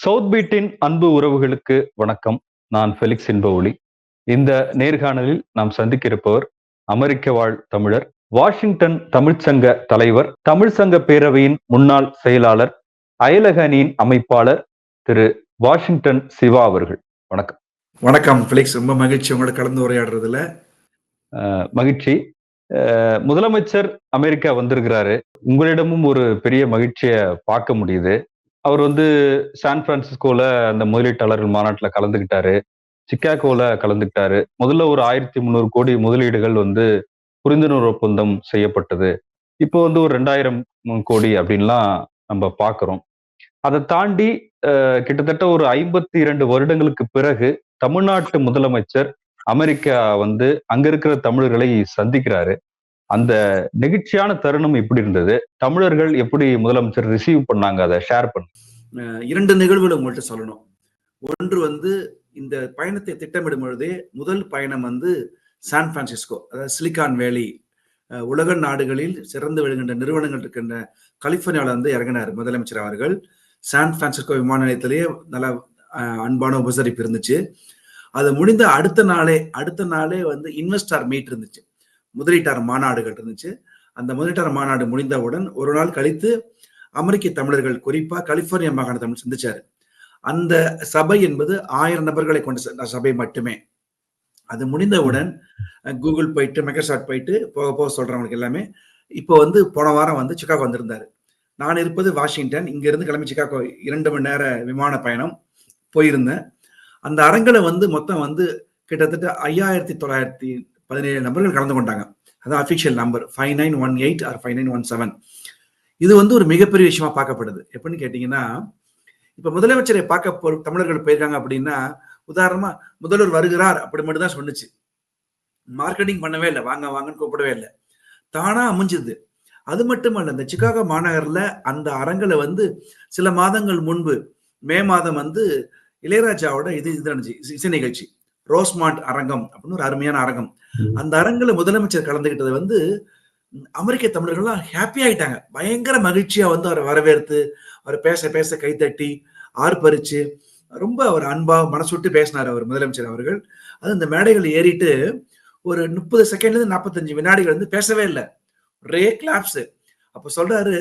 South பீட்டின் அன்பு உறவுகளுக்கு வணக்கம். நான் ஃபெலிக்ஸ் இன்பவுலி இந்த நேர்காணலில் நாம் சந்திக்க இருப்பவர் அமெரிக்க வாழ் தமிழர் வாஷிங்டன் தமிழ்ச்சங்க தலைவர் தமிழ் சங்க பேரவையின் முன்னாள் செயலாளர் அயலக அணியின் அமைப்பாளர் திரு வாஷிங்டன் சிவா அவர்கள். வணக்கம். வணக்கம் பிளிக்ஸ் ரொம்ப மகிழ்ச்சி உங்களோட கலந்து உரையாடுறதுல. மகிழ்ச்சி. முதலமைச்சர் அமெரிக்கா வந்திருக்கிறாரு. உங்களிடமும் ஒரு பெரிய மகிழ்ச்சியை பார்க்க முடியுது. அவர் வந்து சான் பிரான்சிஸ்கோல அந்த முதலீட்டாளர்கள் மாநாட்டில் கலந்துக்கிட்டாரு சிக்காகோல கலந்துக்கிட்டாரு முதல்ல ஒரு ஆயிரத்தி முந்நூறு கோடி முதலீடுகள் வந்து புரிந்துணர்வு ஒப்பந்தம் செய்யப்பட்டது. இப்போ வந்து ஒரு ரெண்டாயிரம் கோடி அப்படின்லாம் நம்ம பார்க்குறோம் அதை தாண்டி கிட்டத்தட்ட ஒரு ஐம்பத்தி இரண்டு வருடங்களுக்கு பிறகு தமிழ்நாட்டு முதலமைச்சர் அமெரிக்கா வந்து அங்க இருக்கிற தமிழர்களை சந்திக்கிறாரு. அந்த நெகிழ்ச்சியான தருணம் எப்படி இருந்தது? தமிழர்கள் எப்படி முதலமைச்சர் ரிசீவ் பண்ணாங்க? அதை ஷேர் பண்ண. இரண்டு நிகழ்வுகள் உங்கள்கிட்ட சொல்லணும். ஒன்று வந்து இந்த பயணத்தை திட்டமிடும் பொழுதே முதல் பயணம் வந்து சான் பிரான்சிஸ்கோ அதாவது சிலிகான் வேலி உலக நாடுகளில் சிறந்து விழுகின்ற நிறுவனங்கள் இருக்கின்ற கலிபோர்னியாவில் வந்து இறங்கினார் முதலமைச்சர் அவர்கள். சான் பிரான்சிஸ்கோ விமான நிலையத்திலேயே நல்ல அன்பான உபசரிப்பு இருந்துச்சு. அது முடிந்த அடுத்த நாளே அடுத்த நாளே வந்து இன்வெஸ்டார் மீட் இருந்துச்சு. முதலீட்டார் மாநாடுகள் இருந்துச்சு அந்த முதலீட்டார் மாநாடு முடிந்தவுடன் ஒரு நாள் கழித்து அமெரிக்க தமிழர்கள் குறிப்பாக கலிபோர்னியா மாகாண தமிழ் சந்திச்சாரு. அந்த சபை என்பது ஆயிரம் நபர்களை கொண்ட சபை மட்டுமே. அது முடிந்தவுடன் கூகுள் போயிட்டு மைக்ரோசாஃப்ட் போயிட்டு போக போக சொல்றவங்களுக்கு எல்லாமே இப்போ வந்து போன வாரம் வந்து சிக்காகோ வந்திருந்தாரு. நான் இருப்பது வாஷிங்டன் இங்கிருந்து கிளம்பி சிக்காகோ இரண்டு மணி நேர விமான பயணம் போயிருந்தேன். அந்த அரங்கில் வந்து மொத்தம் வந்து கிட்டத்தட்ட ஐயாயிரத்தி தொள்ளாயிரத்தி பதினேழு நபர்கள் கலந்து கொண்டாங்க. அது official number five nine one eight or five nine one seven இது வந்து ஒரு மிகப்பெரிய விஷயமா பார்க்கப்படுது. எப்படின்னு கேட்டீங்கன்னா இப்ப முதலமைச்சரை பார்க்க போ- தமிழர்கள் போயிருக்காங்க அப்படின்னா உதாரணமா முதல்வர் வருகிறார் அப்படி மட்டும் தான் சொன்னுச்சு. மார்க்கெட்டிங் பண்ணவே இல்லை. வாங்க வாங்கன்னு கூப்பிடவே இல்லை. தானா அமைஞ்சது. அது மட்டுமல்ல இந்த சிகாகோ மாநகரில் அந்த அரங்கில் வந்து சில மாதங்கள் முன்பு மே மாதம் வந்து இளையராஜாவோட இது இது நடந்துச்சு. இசை நிகழ்ச்சி. ரோஸ்மாண்ட் அரங்கம் அப்படின்னு ஒரு அருமையான அரங்கம். அந்த அரங்குல முதலமைச்சர் கலந்துகிட்டது வந்து அமெரிக்க தமிழர்கள்லாம் ஹாப்பி ஆயிட்டாங்க. பயங்கர மகிழ்ச்சியா வந்து அவரை வரவேற்று அவர் பேச பேச கைத்தட்டி ஆர்ப்பரிச்சு ரொம்ப அவர் அன்பா மனசு விட்டு பேசினார் அவர் முதலமைச்சர் அவர்கள். அது இந்த மேடைகள் ஏறிட்டு ஒரு முப்பது செகண்ட்ல இருந்து நாற்பத்தஞ்சு வினாடிகள் வந்து பேசவே இல்லை. ஒரே கிளாப்ஸ் அப்ப சொல்றாரு.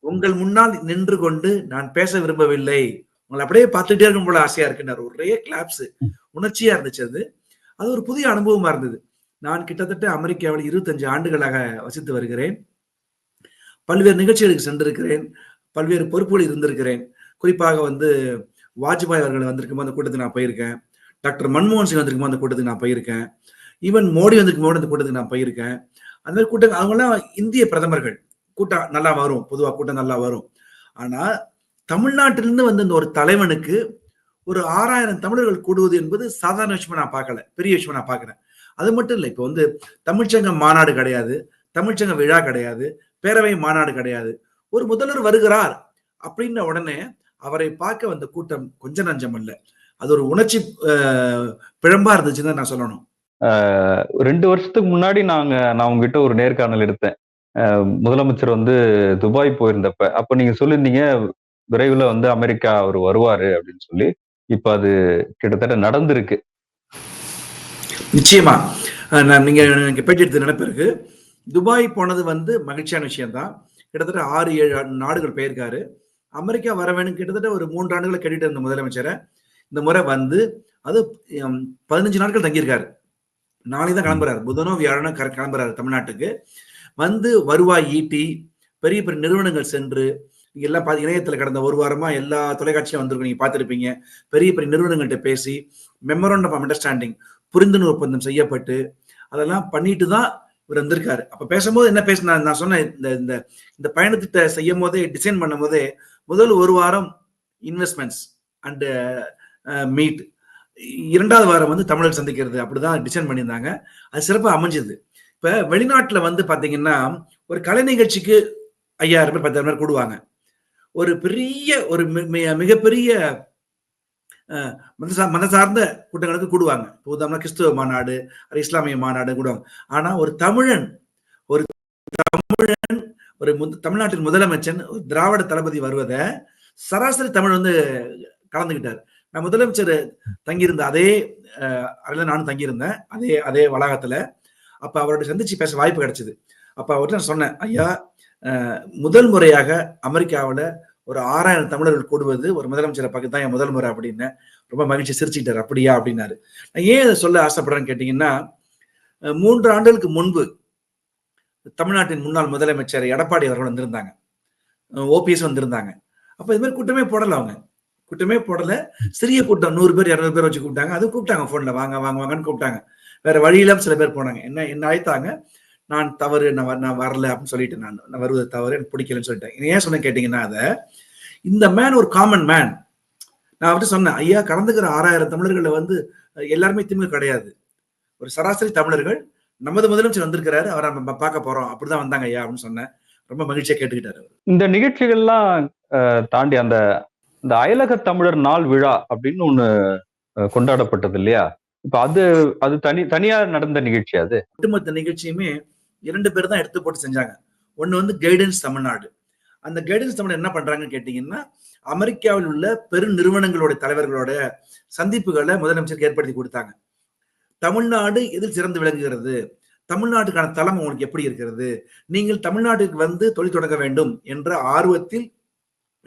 உங்கள் முன்னால் நின்று கொண்டு நான் பேச விரும்பவில்லை. உங்களை அப்படியே பார்த்துட்டே இருக்கும் போல ஆசையா இருக்குன்னாரு. ஒரே கிளாப்ஸ் உணர்ச்சியா இருந்துச்சு அது. அது ஒரு புதிய அனுபவமா இருந்தது. நான் கிட்டத்தட்ட அமெரிக்காவில் இருபத்தஞ்சு ஆண்டுகளாக வசித்து வருகிறேன். பல்வேறு நிகழ்ச்சிகளுக்கு சென்றிருக்கிறேன். பல்வேறு பொறுப்புகளில் இருந்திருக்கிறேன். குறிப்பாக வந்து வாஜ்பாய் அவர்கள் வந்திருக்கும் அந்த கூட்டத்துக்கு நான் போயிருக்கேன். டாக்டர் மன்மோகன் சிங் வந்திருக்கும் அந்த கூட்டத்துக்கு நான் போயிருக்கேன். ஈவன் மோடி வந்திருக்கும் அந்த கூட்டத்துக்கு நான் போயிருக்கேன். அந்த மாதிரி கூட்டம் அவங்கெல்லாம் இந்திய பிரதமர்கள். கூட்டம் நல்லா வரும். பொதுவாக கூட்டம் நல்லா வரும். ஆனால் தமிழ்நாட்டிலிருந்து வந்த இந்த ஒரு தலைவனுக்கு ஒரு ஆறாயிரம் தமிழர்கள் கூடுவது என்பது சாதாரண விஷயமா நான் பார்க்கல. பெரிய விஷயமா நான் பார்க்குறேன் அது மட்டும் இல்லை இப்போ வந்து தமிழ்ச்சங்க மாநாடு கிடையாது தமிழ்ச்சங்க விழா கிடையாது பேரவை மாநாடு கிடையாது. ஒரு முதல்வர் வருகிறார் அப்படின்ன உடனே அவரை பார்க்க வந்த கூட்டம் கொஞ்ச நஞ்சம் அல்ல. அது ஒரு உணர்ச்சி பிழம்பா இருந்துச்சுன்னு தான் நான் சொல்லணும். ரெண்டு வருஷத்துக்கு முன்னாடி நாங்க நான் உங்ககிட்ட ஒரு நேர்காணல் எடுத்தேன். முதலமைச்சர் வந்து துபாய் போயிருந்தப்ப அப்ப நீங்க சொல்லியிருந்தீங்க விரைவில் வந்து அமெரிக்கா அவர் வருவாரு அப்படின்னு சொல்லி. இப்ப அது கிட்டத்தட்ட நடந்திருக்கு. நிச்சயமா. நான் நீங்க எனக்கு பேட்டி எடுத்து நினைப்பிருக்கு துபாய் போனது வந்து மகிழ்ச்சியான விஷயம்தான். கிட்டத்தட்ட ஆறு ஏழு நாடுகள் போயிருக்காரு. அமெரிக்கா வர வேணும் கிட்டத்தட்ட ஒரு மூன்று ஆண்டுகளை கேட்டுட்டு இருந்த முதலமைச்சரை. இந்த முறை வந்து அது பதினஞ்சு நாட்கள் தங்கியிருக்காரு. நாளை தான் கிளம்புறாரு. புதனோ வியாழனோ கிளம்புறாரு தமிழ்நாட்டுக்கு. வந்து வருவாய் ஈட்டி பெரிய பெரிய நிறுவனங்கள் சென்று எல்லாம் பாத்து இணையத்துல கடந்த ஒரு வாரமா எல்லா தொலைக்காட்சியும் வந்திருக்கும். நீங்க பார்த்துருப்பீங்க. பெரிய பெரிய நிறுவனங்கள்கிட்ட பேசி மெமரண்டம் ஆஃப் அண்டர்ஸ்டாண்டிங் புரிந்துணர்வு ஒப்பந்தம் செய்யப்பட்டு அதெல்லாம் பண்ணிட்டு தான் இவர் வந்திருக்காரு. அப்ப பேசும்போது என்ன பேசினா நான் சொன்னேன் இந்த இந்த இந்த பயணத்திட்ட செய்யும் போதே டிசைன் பண்ணும் போதே முதல் ஒரு வாரம் இன்வெஸ்ட்மெண்ட்ஸ் அண்டு மீட் இரண்டாவது வாரம் வந்து தமிழர் சந்திக்கிறது. அப்படிதான் டிசைன் பண்ணியிருந்தாங்க. அது சிறப்பாக அமைஞ்சது. இப்போ வெளிநாட்டில் வந்து பார்த்தீங்கன்னா ஒரு கலை நிகழ்ச்சிக்கு ஐயாயிரம் பேர் பத்தாயிரம் பேர் கூடுவாங்க. ஒரு பெரிய ஒரு மி- மிகப்பெரிய அஹ், மத சா- கூட்டங்களுக்கு கூடுவாங்க. இப்போ கிறிஸ்துவ மாநாடு இஸ்லாமிய மாநாடு கூடுவாங்க. ஆனா ஒரு தமிழன் ஒரு தமிழன் ஒரு தமிழ்நாட்டின் முதலமைச்சன் ஒரு திராவிட தளபதி வருவதை சராசரி தமிழ் வந்து கலந்துகிட்டார். நான் முதலமைச்சர் தங்கியிருந்த அதே அதில் நானும் தங்கியிருந்தேன். அதே அதே வளாகத்துல. அப்ப அவரோட சந்திச்சு பேச வாய்ப்பு கிடைச்சது. அப்ப அவர்கிட்ட நான் சொன்னேன் ஐயா முதல் முறையாக அமெரிக்காவில் ஒரு ஆறாயிரம் தமிழர்கள் கூடுவது ஒரு முதலமைச்சரை பார்க்க தான் என் முதல் முறை அப்படின்னு ரொம்ப மகிழ்ச்சி சிரிச்சுக்கிட்டார் அப்படியா? அப்படின்னாரு. நான் ஏன் இதை சொல்ல ஆசைப்படுறேன்னு கேட்டீங்கன்னா மூன்று ஆண்டுகளுக்கு முன்பு தமிழ்நாட்டின் முன்னாள் முதலமைச்சர் எடப்பாடி அவர்கள் வந்திருந்தாங்க. ஓபிஎஸ் வந்திருந்தாங்க. அப்போ இது மாதிரி கூட்டமே போடலை அவங்க. கூட்டமே போடல. சிறிய கூட்டம் நூறு பேர் இரநூறு பேர் வச்சு கூப்பிட்டாங்க. அது கூப்பிட்டாங்க ஃபோனில் வாங்க வாங்க வாங்கன்னு கூப்பிட்டாங்க. வேற வழியில சில பேர் போனாங்க. என்ன என்ன அழைத்தாங்க? நான் தவறு நான் வ- நான் வரல அப்படின்னு சொல்லிட்டு நான் நான் வருவது தவறு எனக்கு பிடிக்கலன்னு சொல்லிட்டேன். ஏன் சொன்ன கேட்டீங்கன்னா அதை இந்த மேன் ஒரு காமன் மேன் நான் அவர்கிட்ட சொன்னேன் ஐயா கலந்துக்கிற ஆறாயிரம் தமிழர்களை வந்து எல்லாருமே திமுக கிடையாது. ஒரு சராசரி தமிழர்கள் நமது முதலமைச்சர் வந்திருக்கிறாரு அவரை நம்ம பார்க்க போறோம். அப்படிதான் வந்தாங்க ஐயா அப்படின்னு சொன்னேன். ரொம்ப மகிழ்ச்சியா கேட்டுக்கிட்டாரு. இந்த நிகழ்ச்சிகள்லாம் தாண்டி அந்த இந்த அயலக தமிழர் நாள் விழா அப்படின்னு ஒண்ணு கொண்டாடப்பட்டது இல்லையா? இப்ப அது அது தனி தனியா நடந்த நிகழ்ச்சி அது. ஒட்டுமொத்த நிகழ்ச்சியுமே இரண்டு பேர் தான் எடுத்து போட்டு செஞ்சாங்க. ஒன்று வந்து கைடன்ஸ் தமிழ்நாடு. அந்த கைடன்ஸ் தமிழ் என்ன பண்றாங்கன்னு கேட்டீங்கன்னா அமெரிக்காவில் உள்ள பெரு நிறுவனங்களோட தலைவர்களோட சந்திப்புகளை முதலமைச்சருக்கு ஏற்படுத்தி கொடுத்தாங்க. தமிழ்நாடு எதில் சிறந்து விளங்குகிறது? தமிழ்நாட்டுக்கான தளம் உங்களுக்கு எப்படி இருக்கிறது? நீங்கள் தமிழ்நாட்டுக்கு வந்து தொழில் தொடங்க வேண்டும் என்ற ஆர்வத்தில்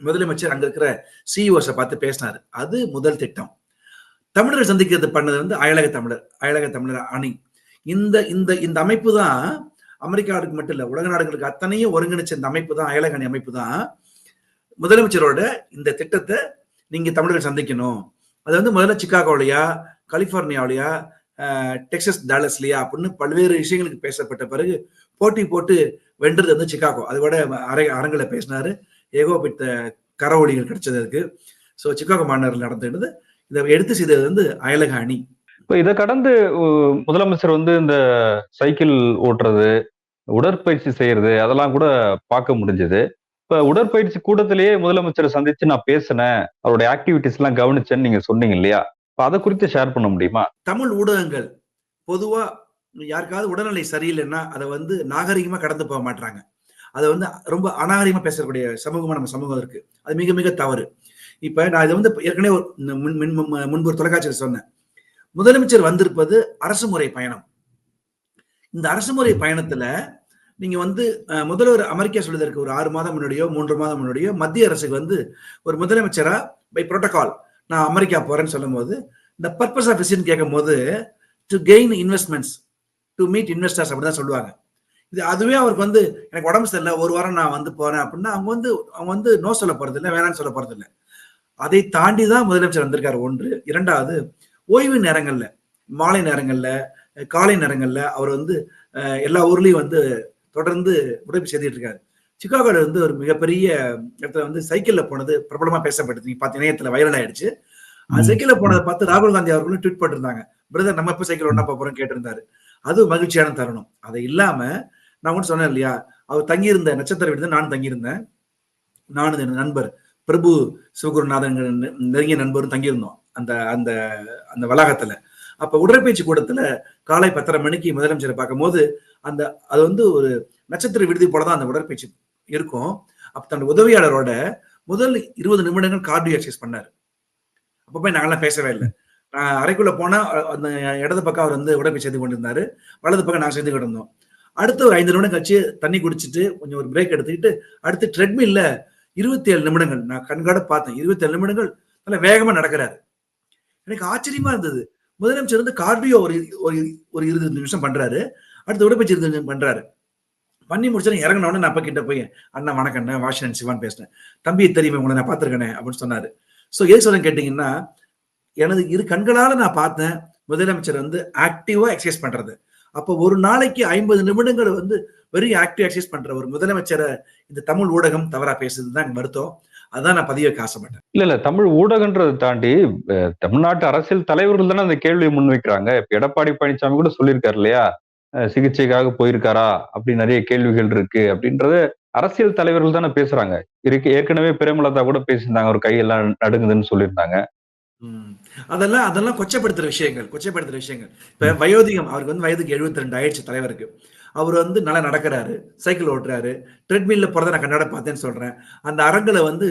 முதலமைச்சர் அங்க இருக்கிற சிஇஓஸை பார்த்து பேசினாரு. அது முதல் திட்டம். தமிழர்கள் சந்திக்கிறது பண்ணது வந்து அயலக தமிழர் அயலக தமிழர் அணி. இந்த இந்த இந்த அமைப்பு தான் அமெரிக்காவுக்கு மட்டும் இல்லை உலக நாடுகளுக்கு அத்தனையும் ஒருங்கிணைச்ச இந்த அமைப்பு தான் அயலகணி அமைப்பு தான். முதலமைச்சரோட இந்த திட்டத்தை நீங்க தமிழர்கள் சந்திக்கணும். அது வந்து முதல்ல சிக்காகோலையா கலிபோர்னியாவிலையா டெக்ஸஸ் டெக்சஸ் அப்படின்னு பல்வேறு விஷயங்களுக்கு பேசப்பட்ட பிறகு போட்டி போட்டு வென்றது வந்து சிக்காகோ. அது கூட அரை அரங்கில் பேசினாரு. ஏகோபித்த கரவொலிகள் கிடைச்சது அதுக்கு. ஸோ சிக்காகோ மாநகரில் நடந்தது. இதை எடுத்து செய்தது வந்து அயலக அணி. இப்போ இதை கடந்து முதலமைச்சர் வந்து இந்த சைக்கிள் ஓட்டுறது உடற்பயிற்சி செய்யறது அதெல்லாம் கூட பார்க்க முடிஞ்சது. இப்ப உடற்பயிற்சி கூட்டத்திலேயே முதலமைச்சரை சந்திச்சு நான் பேசினேன். அவருடைய ஆக்டிவிட்டிஸ் எல்லாம் கவனிச்சேன்னு நீங்க சொன்னீங்க இல்லையா? இப்ப அதை குறித்து ஷேர் பண்ண முடியுமா? தமிழ் ஊடகங்கள் பொதுவா யாருக்காவது உடல்நிலை சரியில்லைன்னா அதை வந்து நாகரிகமா கடந்து போக மாட்டாங்க அதை வந்து ரொம்ப அநாகரிகமா பேசக்கூடிய சமூகமா நம்ம சமூகம் இருக்கு. அது மிக மிக தவறு. இப்ப நான் இதை வந்து ஏற்கனவே முன்- முன்பு ஒரு தொலைக்காட்சியில் சொன்னேன். முதலமைச்சர் வந்திருப்பது அரசு முறை பயணம். இந்த அரசு முறை பயணத்துல நீங்க வந்து முதல்வர் அமெரிக்கா சொல்லுவதற்கு ஒரு ஆறு மாதம் முன்னாடியோ மூன்று மாதம் முன்னாடியோ மத்திய அரசுக்கு வந்து ஒரு முதலமைச்சரா பை புரோட்டோகால் நான் அமெரிக்கா போறேன்னு சொல்லும்போது இந்த பர்பஸ் ஆஃப் விசிட் கேட்கும் போது to gain investments to meet investors அப்படிதான் சொல்லுவாங்க. இது அதுவே அவருக்கு வந்து எனக்கு உடம்பு சரியில்லை ஒரு வாரம் நான் வந்து போறேன் அப்படின்னா அவங்க வந்து அவங்க வந்து நோ சொல்ல போறது இல்லை வேணாம்னு சொல்ல போறது இல்லை அதை தாண்டி தான் முதலமைச்சர் வந்திருக்காரு. ஒன்று. இரண்டாவது ஓய்வு நேரங்கள்ல மாலை நேரங்கள்ல காலை நேரங்கள்ல அவர் வந்து எல்லா ஊர்லயும் வந்து தொடர்ந்து உடற்பு செய்துட்டு இருக்காரு சிக்காகோல வந்து ஒரு மிகப்பெரிய இடத்துல வந்து சைக்கிள்ல போனது பிரபலமா பேசப்பட்டது. நீங்க பார்த்து இணையத்துல வைரல் ஆயிடுச்சு. அந்த. சைக்கிள்ல போனதை பார்த்து ராகுல் காந்தி அவர்களும் ட்வீட் பண்ணிருந்தாங்க பிரதர் நம்ம எப்ப சைக்கிள் ஒண்ணா போறோம் கேட்டிருந்தாரு. அது மகிழ்ச்சியான தருணம். அதை இல்லாம நான் கூட சொன்னேன் இல்லையா அவர் தங்கியிருந்த நட்சத்திர வீடு நான் தங்கியிருந்தேன். நானும் என் நண்பர் பிரபு சிவகுருநாதன் நெருங்கிய நண்பரும் தங்கியிருந்தோம். அந்த அந்த அந்த வளாகத்துல. அப்ப உடற்பயிற்சி கூடத்துல காலை பத்தரை மணிக்கு முதலமைச்சரை பார்க்கும்போது அந்த அது வந்து ஒரு நட்சத்திர விடுதி போல தான் அந்த உடற்பயிற்சி இருக்கும். அப்ப தன் உதவியாளரோட முதல் இருபது நிமிடங்கள் கார்டியோ எக்ஸசைஸ் பண்ணாரு. அப்ப போய் பேசவே இல்லை. நான் அறைக்குள்ள போனா அந்த இடது பக்கம் அவர் வந்து உடற்பயிற்சி செய்து கொண்டிருந்தாரு. வலது பக்கம் நாங்கள் செய்து கொண்டிருந்தோம். அடுத்து ஒரு ஐந்து நிமிடம் கழிச்சு தண்ணி குடிச்சிட்டு கொஞ்சம் ஒரு பிரேக் எடுத்துக்கிட்டு அடுத்து ட்ரெட்மில்ல இருபத்தி ஏழு நிமிடங்கள் நான் கண்காட பார்த்தேன். இருபத்தி ஏழு நிமிடங்கள் நல்லா வேகமா நடக்கிறாரு. எனக்கு ஆச்சரியமா இருந்தது. முதலமைச்சர் வந்து கார்டியோ ஒரு ஒரு ஒரு இருபது நிமிஷம் பண்றாரு. அடுத்து உடற்பயிற்சி பண்றாரு. பண்ணி முடிச்சோன்னு இறங்கினோடனே நான் அப்பா கிட்ட போய் அண்ணா வணக்கண்ணே வாஷன் சிவான் பேசினேன். தம்பி தெரியுமே உங்களை நான் பார்த்திருக்கேனே அப்படின்னு சொன்னாரு. ஸோ எது சொல்றேன் கேட்டீங்கன்னா எனது இரு கண்களால நான் பார்த்தேன் முதலமைச்சர் வந்து ஆக்டிவாக எக்ஸசைஸ் பண்றது. அப்போ ஒரு நாளைக்கு ஐம்பது நிமிடங்கள் வந்து வெரி ஆக்டிவ் எக்ஸசைஸ் பண்ற ஒரு முதலமைச்சரை இந்த தமிழ் ஊடகம் தவறா பேசுறது தான் மருத்துவம் வருத்தம். அதான் நான் பதிவு ஆசைப்பட்டேன். இல்ல இல்ல தமிழ் ஊடகன்றதை தாண்டி தமிழ்நாட்டு அரசியல் தலைவர்கள் தானே அந்த கேள்வியை முன்வைக்கிறாங்க. இப்ப எடப்பாடி பழனிசாமி கூட சொல்லியிருக்காரு இல்லையா? சிகிச்சைக்காக போயிருக்காரா? அப்படி நிறைய கேள்விகள் இருக்கு. அப்படின்றது அரசியல் தலைவர்கள் தானே பேசுறாங்க. இருக்கு ஏற்கனவே பிரேமலதா கூட பேசியிருந்தாங்க. ஒரு கையெல்லாம் நடுங்குதுன்னு சொல்லியிருந்தாங்க. அதெல்லாம் அதெல்லாம் கொச்சப்படுத்துற விஷயங்கள் கொச்சப்படுத்துற விஷயங்கள். இப்ப வயோதிகம் அவருக்கு வந்து வயதுக்கு 72 ரெண்டு ஆயிடுச்சு தலைவருக்கு. அவர் வந்து நல்லா நடக்கிறாரு. சைக்கிள் ஓட்டுறாரு. ட்ரெட்மில்ல போறத நான் கண்ணாட பார்த்தேன்னு சொல்றேன். அந்த அரங்கில் வந்து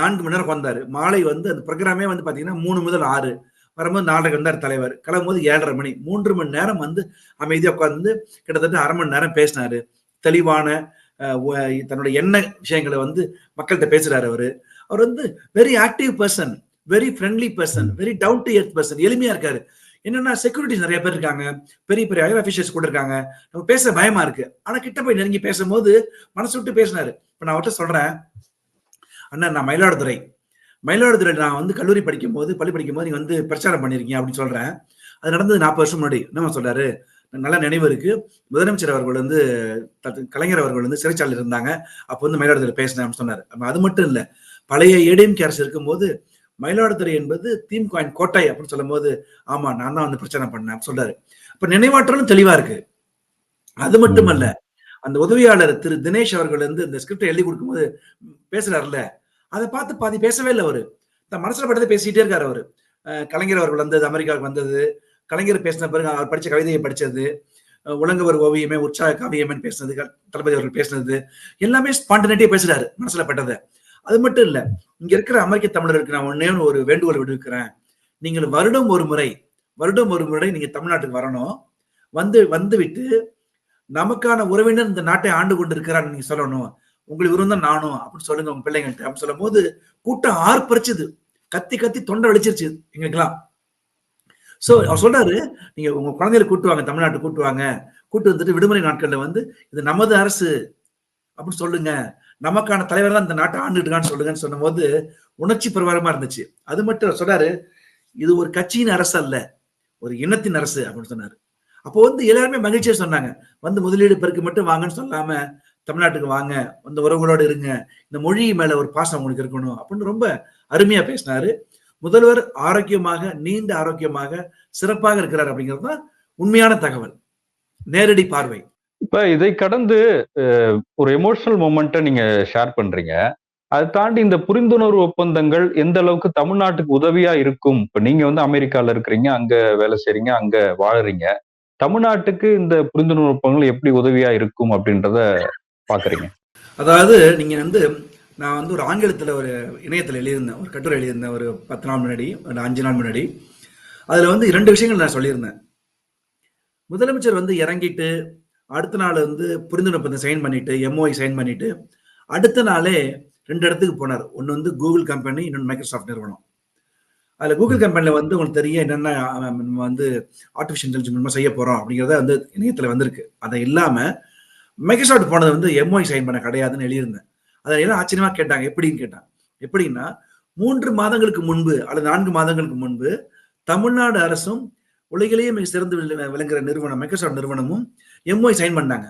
நான்கு மணி நேரம் வந்தாரு மாலை வந்து அந்த ப்ரோக்ராமே வந்து பாத்தீங்கன்னா மூணு முதல் ஆறு. வரும்போது நாலரை வந்தார் தலைவர். கிளம்பும்போது ஏழரை மணி. மூன்று மணி நேரம் வந்து அமைதியாக உட்காந்து கிட்டத்தட்ட அரை மணி நேரம் பேசினாரு. தெளிவான தன்னோட தன்னுடைய எண்ண விஷயங்களை வந்து மக்கள்கிட்ட பேசுறாரு அவரு. அவர் வந்து very active person very friendly person very down to earth person எளிமையா இருக்காரு. என்னன்னா செக்யூரிட்டிஸ் நிறைய பேர் இருக்காங்க. பெரிய பெரிய ஹையர் அபிஷியல்ஸ் கூட இருக்காங்க. நம்ம பேச பயமா இருக்கு. ஆனா கிட்ட போய் நெருங்கி பேசும்போது மனசு விட்டு பேசினாரு. இப்ப நான் அவர்கிட்ட சொல்றேன். அண்ணா நான் மயிலாடுதுறை. மயிலாடுதுறை நான் வந்து கல்லூரி படிக்கும் போது பள்ளி படிக்கும் போது நீங்க வந்து பிரச்சாரம் பண்ணிருக்கீங்க அப்படின்னு சொல்றேன். அது நடந்தது நாற்பது வருஷம் முன்னாடி. என்ன சொல்றாரு? நல்ல நினைவு இருக்கு. முதலமைச்சர் அவர்கள் வந்து கலைஞர் அவர்கள் வந்து சிறைச்சாலையில் இருந்தாங்க. அப்போ வந்து மயிலாடுதுறை பேசினேன் சொன்னாரு. அது மட்டும் இல்ல பழைய ஏடிஎம்கே அரசு இருக்கும்போது மயிலாடுதுறை என்பது தீம் காயின் கோட்டை அப்படின்னு சொல்லும்போது ஆமா நான் தான் வந்து பிரச்சனை பண்ணேன் சொல்றாரு. அப்ப நினைவாற்றலும் தெளிவா இருக்கு. அது மட்டுமல்ல அந்த உதவியாளர் திரு தினேஷ் அவர்கள் வந்து இந்த ஸ்கிரிப்டை எழுதி கொடுக்கும்போது பேசுறாருல்ல அதை பார்த்து பாதி பேசவே இல்லை அவரு. தன் மனசுல பட்டதை பேசிட்டே இருக்காரு அவரு. கலைஞர் அவர்கள் வந்தது அமெரிக்காவுக்கு வந்தது. கலைஞர் பேசின பிறகு அவர் படிச்ச கவிதையை படிச்சது. உலங்கவர் ஓவியமே உற்சாக காவியமே பேசினது க- தளபதி அவர்கள் பேசினது. எல்லாமே ஸ்பான்டனிட்டியா பேசுறாரு மனசுல பட்டதை. அது மட்டும் இல்ல இங்க இருக்கிற அமெரிக்க தமிழருக்கு நான் ஒன்னே ஒரு வேண்டுகோள் விடுவிக்கிறேன். நீங்கள் வருடம் ஒரு முறை வருடம் ஒரு முறை நீங்க தமிழ்நாட்டுக்கு வரணும். வந்து வந்து விட்டு நமக்கான உறவினர் இந்த நாட்டை ஆண்டு கொண்டு இருக்கிறான்னு நீங்க சொல்லணும். உங்களுக்கு விருந்தம் நானும் அப்படின்னு சொல்லுங்க உங்க பிள்ளைங்கள்ட்ட. அப்படின்னு சொல்லும் போது கூட்டம் ஆர்ப்பரிச்சுது. கத்தி கத்தி தொண்டை வலிச்சிருச்சு எங்களுக்கெல்லாம். ஸோ அவர் சொல்றாரு நீங்க உங்க குழந்தைகளை கூட்டுவாங்க தமிழ்நாட்டை தமிழ்நாட்டு கூட்டு கூட்டு வந்துட்டு விடுமுறை நாட்கள்ல வந்து இது நமது அரசு. அப்படின்னு சொல்லுங்க. நமக்கான தலைவர் தான் இந்த நாட்டை ஆண்டுட்டுக்கான்னு சொல்லுங்கன்னு சொன்னபோது உணர்ச்சி பிரபாரமா இருந்துச்சு. அது மட்டும் அவர் சொல்றாரு இது ஒரு கட்சியின் அரசு அல்ல. ஒரு இனத்தின் அரசு அப்படின்னு சொன்னாரு. அப்போ வந்து எல்லாருமே மகிழ்ச்சியா சொன்னாங்க. வந்து முதலீடு பெருக்கு மட்டும் வாங்கன்னு சொல்லாம தமிழ்நாட்டுக்கு வாங்க அந்த உறவுகளோடு இருங்க இந்த மொழி மேல ஒரு பாசம் உங்களுக்கு இருக்கணும் அப்படின்னு ரொம்ப அருமையா பேசினாரு. முதல்வர் ஆரோக்கியமாக நீண்ட ஆரோக்கியமாக சிறப்பாக இருக்கிறார் அப்படிங்கிறது தான் உண்மையான தகவல். நேரடி பார்வை. இப்ப இதை கடந்து ஒரு எமோஷனல் மூமெண்ட்டை நீங்க ஷேர் பண்றீங்க. அதை தாண்டி இந்த புரிந்துணர்வு ஒப்பந்தங்கள் எந்த அளவுக்கு தமிழ்நாட்டுக்கு உதவியா இருக்கும்? இப்ப நீங்க வந்து அமெரிக்கால இருக்கிறீங்க அங்க வேலை செய்றீங்க அங்க வாழுறீங்க. தமிழ்நாட்டுக்கு இந்த புரிந்துணர்வு ஒப்பந்தங்கள் எப்படி உதவியா இருக்கும் அப்படின்றத பாக்குறீங்க. அதாவது நீங்க வந்து நான் வந்து ஒரு ஆங்கிலத்துல ஒரு இணையத்துல எழுதியிருந்தேன். ஒரு கட்டுரை எழுதியிருந்தேன். ஒரு பத்து நாள் முன்னாடி ஒரு அஞ்சு நாள் முன்னாடி. அதுல வந்து இரண்டு விஷயங்கள் நான் சொல்லியிருந்தேன். முதலமைச்சர் வந்து இறங்கிட்டு அடுத்த நாள் வந்து புரிந்துணர்வு சைன் பண்ணிட்டு எம்ஓஐ சைன் பண்ணிட்டு அடுத்த நாளே ரெண்டு இடத்துக்கு போனார். ஒன்று வந்து கூகுள் கம்பெனி இன்னொன்று மைக்ரோசாஃப்ட் நிறுவனம். அதில் கூகுள் கம்பெனியில் வந்து உங்களுக்கு தெரிய என்னென்ன நம்ம வந்து ஆர்டிஃபிஷியல் இன்டெலிஜென்ஸ் மூலமாக செய்ய போகிறோம் அப்படிங்கிறத வந்து இணையத்தில் வந்திருக்கு. அதை இல்லாமல் மைக்ரோசாஃப்ட் போனது வந்து எம்ஓஐ சைன் பண்ண கிடையாதுன்னு எழுதியிருந்தேன். அதை எல்லாம் ஆச்சரியமா கேட்டாங்க. எப்படின்னு கேட்டாங்க. எப்படின்னா மூன்று மாதங்களுக்கு முன்பு அல்லது நான்கு மாதங்களுக்கு முன்பு தமிழ்நாடு அரசும் உலகிலேயே மிக சிறந்து விளங்குற நிறுவனம் மைக்ரோசாஃப்ட் நிறுவனமும் எம்ஓஐ சைன் பண்ணாங்க.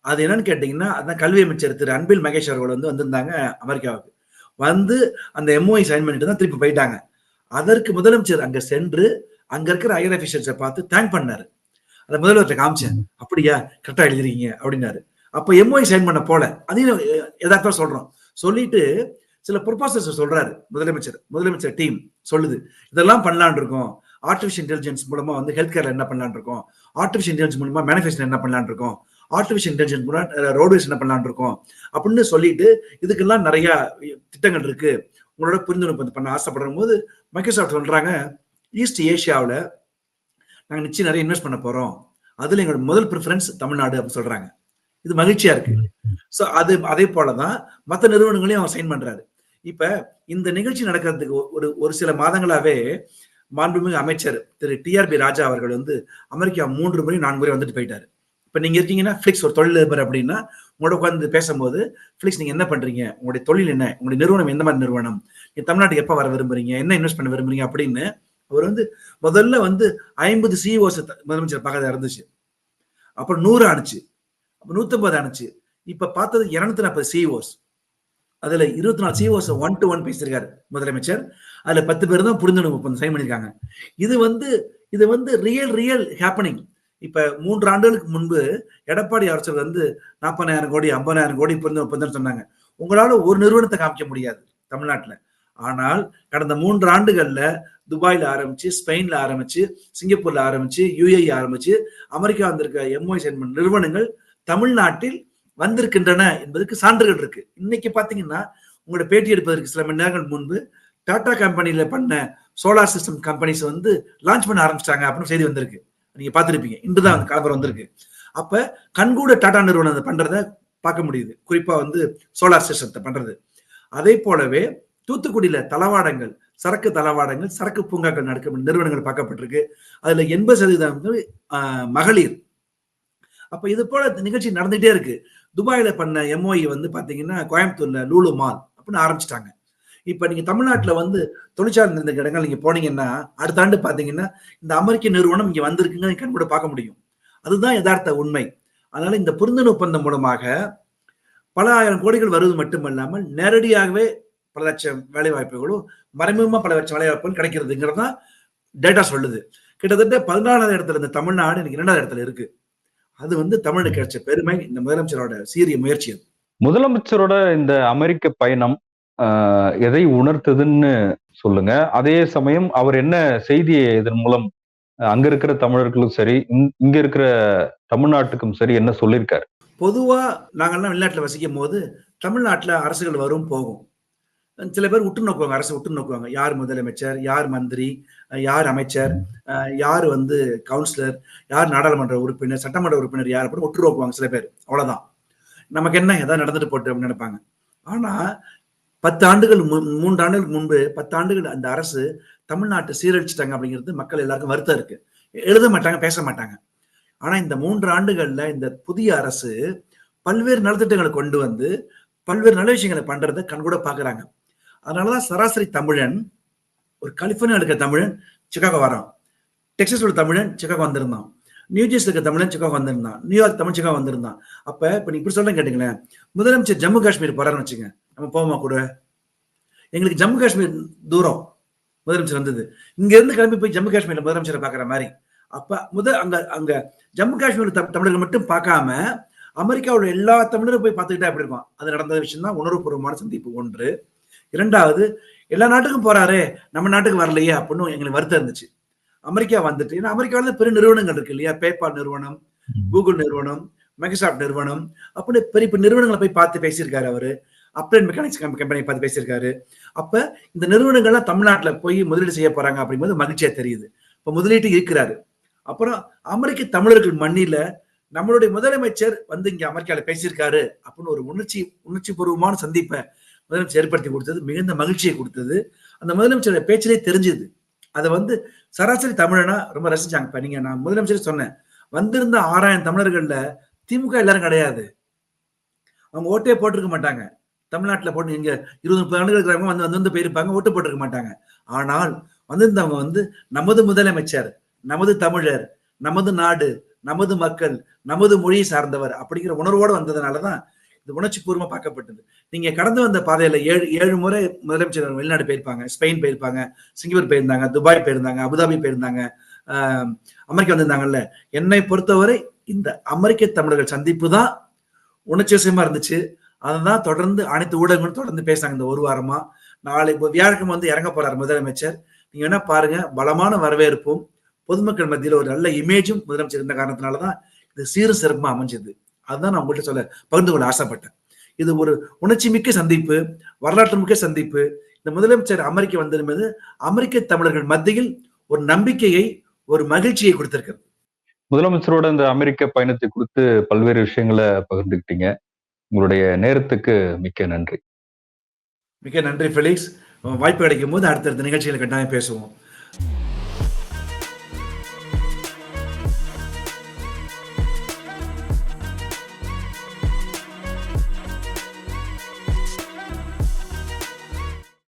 அது என்னன்னு கேட்டீங்கன்னா அதான் கல்வி அமைச்சர் திரு அன்பில் மகேஷ் அவர்கள் வந்து வந்திருந்தாங்க அமெரிக்காவுக்கு. வந்து அந்த எம்ஓஐ சைன் பண்ணிட்டு தான் திருப்பி போயிட்டாங்க. அதற்கு முதலமைச்சர் அங்க சென்று அங்க இருக்கிற ஐயர் அபிஷியல்ஸை பார்த்து தேங்க் பண்ணாரு. அதை முதல்வர்கிட்ட காமிச்சேன். அப்படியா? கரெக்டா எழுதிருக்கீங்க. அப்படின்னாரு. அப்ப எம்ஓஐ சைன் பண்ண போல. அதையும் எதார்த்தம் சொல்றோம். சொல்லிட்டு சில ப்ரொபோசல்ஸ் சொல்றாரு முதலமைச்சர். முதலமைச்சர் டீம் சொல்லுது. இதெல்லாம் பண்ணலான் இருக்கோம். ஆர்டிஃபிஷியல் இன்டெலிஜென்ஸ் மூலமா வந்து ஹெல்த் கேர்ல என்ன பண்ணலாம்னு இருக்கோம். ஆர்டிஃபிஷியல் இன்டெலிஜென்ஸ் மூலமா மேனுஃபேக்சர் என்ன பண்ணலாம்னு இருக்கோம். ஆர்டிஃபிஷியல் இன்டெலிஜென்ஸ் மூலம் ரோடுவேஸ் என்ன பண்ணலாம்னு இருக்கோம். அப்படின்னு சொல்லிட்டு இதுக்கெல்லாம் நிறைய திட்டங்கள் இருக்கு. உங்களோட புரிந்துணர்வு பண்ண ஆசைப்படுற போது மைக்ரோசாஃப்ட் சொல்றாங்க ஈஸ்ட் ஏஷியாவில் நாங்கள் நிச்சயம் நிறைய இன்வெஸ்ட் பண்ண போறோம். அதுல எங்களோட முதல் ப்ரிஃபரன்ஸ் தமிழ்நாடு அப்படின்னு சொல்றாங்க. இது மகிழ்ச்சியா இருக்கு. ஸோ அது அதே போலதான் மற்ற நிறுவனங்களையும் அவர் சைன் பண்றாரு. இப்ப இந்த நிகழ்ச்சி நடக்கிறதுக்கு ஒரு ஒரு சில மாதங்களாவே மாண்புமிகு அமைச்சர் திரு டிஆர்பி ராஜா அவர்கள் வந்து அமெரிக்கா மூன்று முறை நான்கு முறை வந்துட்டு போயிட்டாரு. இப்ப நீங்க இருக்கீங்கன்னா ஃபிளிக்ஸ் ஒரு தொழிலதிபர் அப்படின்னா உங்களோட உட்காந்து பேசும்போது ஃபிளிக்ஸ் நீங்க என்ன பண்றீங்க? உங்களுடைய தொழில் என்ன? உங்களுடைய நிறுவனம் எந்த மாதிரி நிறுவனம்? நீங்க தமிழ்நாட்டுக்கு எப்ப வர விரும்புறீங்க? என்ன இன்வெஸ்ட் பண்ண விரும்புறீங்க? அப்படின்னு அவர் வந்து முதல்ல வந்து ஐம்பது சிஓஸ் முதலமைச்சர் பக்கத்தில் இருந்துச்சு அப்புறம் நூறு ஆணுச்சு அப்போ நூற்றம்பது ஆணுச்சு இப்போ பார்த்தது இரநூத்தி நாற்பது சிஇஓஸ் அதில் இருபத்தி நாலு சிஓஸ் ஒன் டு ஒன் பேசியிருக்காரு முதலமைச்சர். அதில் பத்து பேர் தான் புரிந்துணர்வு ஒப்பந்தம் சைன் பண்ணியிருக்காங்க. இது வந்து இது வந்து ரியல் ரியல் ஹேப்பனிங் இப்ப மூன்று ஆண்டுகளுக்கு முன்பு எடப்பாடி அரசர் வந்து நாற்பதாயிரம் கோடி ஐம்பதாயிரம் கோடி புரிந்து ஒப்பந்தம் சொன்னாங்க. உங்களால ஒரு நிறுவனத்தை காமிக்க முடியாது தமிழ்நாட்டில். ஆனால் கடந்த மூன்று ஆண்டுகள்ல துபாயில ஆரம்பிச்சு ஸ்பெயின்ல ஆரம்பிச்சு சிங்கப்பூர்ல ஆரம்பிச்சு யுஏஇ ஆரம்பிச்சு அமெரிக்கா வந்திருக்க எம்ஒய் சென்மன் நிறுவனங்கள் தமிழ்நாட்டில் வந்திருக்கின்றன என்பதற்கு சான்றுகள் இருக்கு. இன்னைக்கு பாத்தீங்கன்னா உங்களோட பேட்டி எடுப்பதற்கு சில மணி நேரங்கள் முன்பு டாடா கம்பெனியில பண்ண சோலார் சிஸ்டம் கம்பெனிஸ் வந்து லான்ச் பண்ண ஆரம்பிச்சிட்டாங்க அப்படின்னு செய்தி வந்திருக்கு. நீங்க பார்த்திருப்பீங்க. இன்றுதான் அந்த கலவரம் வந்திருக்கு. அப்ப கண்கூட டாடா நிறுவனம் பண்றத பார்க்க முடியுது. குறிப்பா வந்து சோலார் சிஸ்டத்தை பண்றது. அதே போலவே தூத்துக்குடியில தளவாடங்கள் சரக்கு தளவாடங்கள் சரக்கு பூங்காக்கள் நடக்க நிறுவனங்கள் பார்க்கப்பட்டிருக்கு. அதுல எண்பது சதவீதம் மகளிர். அப்ப இது போல நிகழ்ச்சி நடந்துகிட்டே இருக்கு. துபாயில பண்ண எம்ஓஇ வந்து பாத்தீங்கன்னா கோயம்புத்தூர்ல லூலு மால் அப்படின்னு ஆரம்பிச்சிட்டாங்க. இப்ப நீங்க தமிழ்நாட்டுல வந்து தொழிற்சாலை இருந்த இடங்கள் நீங்க போனீங்கன்னா அடுத்த ஆண்டு பாத்தீங்கன்னா இந்த அமெரிக்க நிறுவனம் இங்க வந்திருக்குங்க கண்கூட பார்க்க முடியும். அதுதான் யதார்த்த உண்மை. அதனால இந்த புரிந்துணர்வு ஒப்பந்தம் மூலமாக பல ஆயிரம் கோடிகள் வருவது மட்டுமல்லாமல் நேரடியாகவே பல லட்சம் வேலை வாய்ப்புகளும் மறைமுகமா பல லட்சம் வேலை வாய்ப்புகள் கிடைக்கிறதுங்கிறது தான் டேட்டா சொல்லுது. கிட்டத்தட்ட பதினாலாவது இடத்துல இருந்த தமிழ்நாடு இன்னைக்கு இரண்டாவது இடத்துல இருக்கு. அது வந்து தமிழுக்கு கிடைச்ச பெருமை இந்த முதலமைச்சரோட சீரிய முயற்சி அது. முதலமைச்சரோட இந்த அமெரிக்க பயணம் எதை உணர்த்துதுன்னு சொல்லுங்க. அதே சமயம் அவர் என்ன செய்தியை இதன் மூலம் அங்க இருக்கிற தமிழர்களுக்கும் சரி இங்க- இங்க இருக்கிற தமிழ்நாட்டுக்கும் சரி என்ன சொல்லியிருக்காரு? பொதுவா நாங்கெல்லாம் வெளிநாட்டுல வசிக்கும் போது தமிழ்நாட்டுல அரசுகள் வரும் போகும். சில பேர் உற்று நோக்குவாங்க அரசு உற்று நோக்குவாங்க. யார் முதலமைச்சர் யார் மந்திரி யார் அமைச்சர் யார் வந்து கவுன்சிலர் யார் நாடாளுமன்ற உறுப்பினர் சட்டமன்ற உறுப்பினர் யார் அப்படின்னு உற்று நோக்குவாங்க சில பேர். அவ்வளவுதான். நமக்கு என்ன ஏதாவது நடந்துட்டு போட்டு அப்படின்னு நினைப்பாங்க. ஆனா பத்து ஆண்டுகள் மூன்று ஆண்டுகளுக்கு முன்பு பத்து ஆண்டுகள் அந்த அரசு தமிழ்நாட்டை சீரழிச்சிட்டாங்க அப்படிங்கிறது மக்கள் எல்லாருக்கும் வருத்தம் இருக்கு. எழுத மாட்டாங்க பேச மாட்டாங்க. ஆனா இந்த மூன்று ஆண்டுகள்ல இந்த புதிய அரசு பல்வேறு நலத்திட்டங்களை கொண்டு வந்து பல்வேறு நல்ல விஷயங்களை பண்றதை கண்கூட பாக்குறாங்க. அதனாலதான் சராசரி தமிழன் ஒரு கலிபோர்னியா இருக்க தமிழன் சிக்காகோ வரான். டெக்ஸஸ் உள்ள தமிழன் சிக்காகோ வந்திருந்தான். நியூஜெர்சி இருக்க தமிழன் சிக்காகோ வந்திருந்தான். நியூயார்க் தமிழ் சிக்காகோ வந்திருந்தான். அப்ப இப்ப நீங்க இப்படி சொல்றேன் கேட்டீங்களேன் முதலமைச்சர் ஜம்மு காஷ்மீர் போறாருன்னு வச்சுங்க நம்ம போவோமா கூட? எங்களுக்கு ஜம்மு காஷ்மீர் தூரம் முதலமைச்சர் வந்தது. இங்க இருந்து கிளம்பி போய் ஜம்மு காஷ்மீர்ல முதலமைச்சரை பாக்குற மாதிரி. அப்ப முத அங்க அங்க ஜம்மு காஷ்மீர் தமிழர்கள் மட்டும் பார்க்காம அமெரிக்காவோட எல்லா தமிழரும் போய் பார்த்துக்கிட்டா எப்படி இருக்கும்? அது நடந்த விஷயம் தான் உணர்வுபூர்வமான சந்திப்பு ஒன்று. இரண்டாவது எல்லா நாட்டுக்கும் போறாரே நம்ம நாட்டுக்கு வரலையே அப்படின்னு எங்களுக்கு வருத்தம் இருந்துச்சு. அமெரிக்கா வந்துட்டு ஏன்னா அமெரிக்காவில் பெரிய நிறுவனங்கள் இருக்கு இல்லையா? பேபால் நிறுவனம் கூகுள் நிறுவனம் மைக்ரோசாஃப்ட் நிறுவனம் அப்படி பெரிய பெரிய நிறுவனங்களை போய் பார்த்து பேசியிருக்காரு அவரு. அப்ளைன் மெக்கானிக்ஸ் கம்பெனி பார்த்து பேசியிருக்காரு. அப்ப இந்த நிறுவனங்கள்லாம் தமிழ்நாட்டுல போய் முதலீடு செய்ய போறாங்க அப்படிங்கும்போது மகிழ்ச்சியா தெரியுது. இப்ப முதலீட்டு இருக்கிறாரு. அப்புறம் அமெரிக்க தமிழர்கள் மண்ணில நம்மளுடைய முதலமைச்சர் வந்து இங்க அமெரிக்கால பேசியிருக்காரு அப்படின்னு ஒரு உணர்ச்சி உணர்ச்சி பூர்வமான சந்திப்பை முதலமைச்சர் ஏற்படுத்தி கொடுத்தது மிகுந்த மகிழ்ச்சியை கொடுத்தது. அந்த முதலமைச்சரோட பேச்சிலே தெரிஞ்சுது. அதை வந்து சராசரி தமிழனா ரொம்ப ரசிச்சாங்க. இப்போ நீங்கள் நான் முதலமைச்சர் சொன்னேன். வந்திருந்த ஆறாயிரம் தமிழர்கள்ல திமுக எல்லாரும் கிடையாது. அவங்க ஓட்டே போட்டிருக்க மாட்டாங்க. தமிழ்நாட்டில் போட்டு இங்கே இருபது முப்பது ஆண்டுகள் இருக்கிறவங்க வந்து வந்து வந்து போயிருப்பாங்க ஓட்டு போட்டிருக்க மாட்டாங்க. ஆனால் வந்திருந்தவங்க வந்து நமது முதலமைச்சர் நமது தமிழர் நமது நாடு நமது மக்கள் நமது மொழியை சார்ந்தவர் அப்படிங்கிற உணர்வோடு வந்ததுனால தான் இது உணர்ச்சி பூர்வமா பார்க்கப்பட்டது. நீங்க கடந்து வந்த பாதையில ஏழு ஏழு முறை முதலமைச்சர் வெளிநாடு போயிருப்பாங்க ஸ்பெயின் போயிருப்பாங்க சிங்கப்பூர் போயிருந்தாங்க துபாய் போயிருந்தாங்க அபுதாபி போயிருந்தாங்க அமெரிக்கா வந்திருந்தாங்கல்ல. என்னை பொறுத்தவரை இந்த அமெரிக்க தமிழர்கள் சந்திப்பு தான் உணர்ச்சி விஷயமா இருந்துச்சு. அதுதான் தொடர்ந்து அனைத்து ஊடகங்களும் தொடர்ந்து பேசினாங்க இந்த ஒரு வாரமா. நாளை இப்போ வியாழக்கிழமை வந்து இறங்க போறாரு முதலமைச்சர். நீங்க வேணா பாருங்க பலமான வரவேற்பும் பொதுமக்கள் மத்தியில் ஒரு நல்ல இமேஜும் முதலமைச்சர் இருந்த காரணத்தினாலதான் இது சீரும் சிறப்புமா அமைஞ்சது. அதுதான் நான் உங்கள்கிட்ட சொல்ல பகிர்ந்து கொள்ள ஆசைப்பட்டேன். இது ஒரு உணர்ச்சி மிக்க சந்திப்பு வரலாற்று மிக்க சந்திப்பு. இந்த முதலமைச்சர் அமெரிக்க வந்திருப்பது அமெரிக்க தமிழர்கள் மத்தியில் ஒரு நம்பிக்கையை ஒரு மகிழ்ச்சியை கொடுத்திருக்கிறது. முதலமைச்சரோட இந்த அமெரிக்க பயணத்தை குறித்து பல்வேறு விஷயங்களை பகிர்ந்துக்கிட்டீங்க. உங்களுடைய நேரத்துக்கு மிக்க நன்றி. மிக்க நன்றி ஃபெலிக்ஸ் வாய்ப்பு கிடைக்கும் போது அடுத்தடுத்த நிகழ்ச்சிகளை கட்டாயம் பேசுவோம்.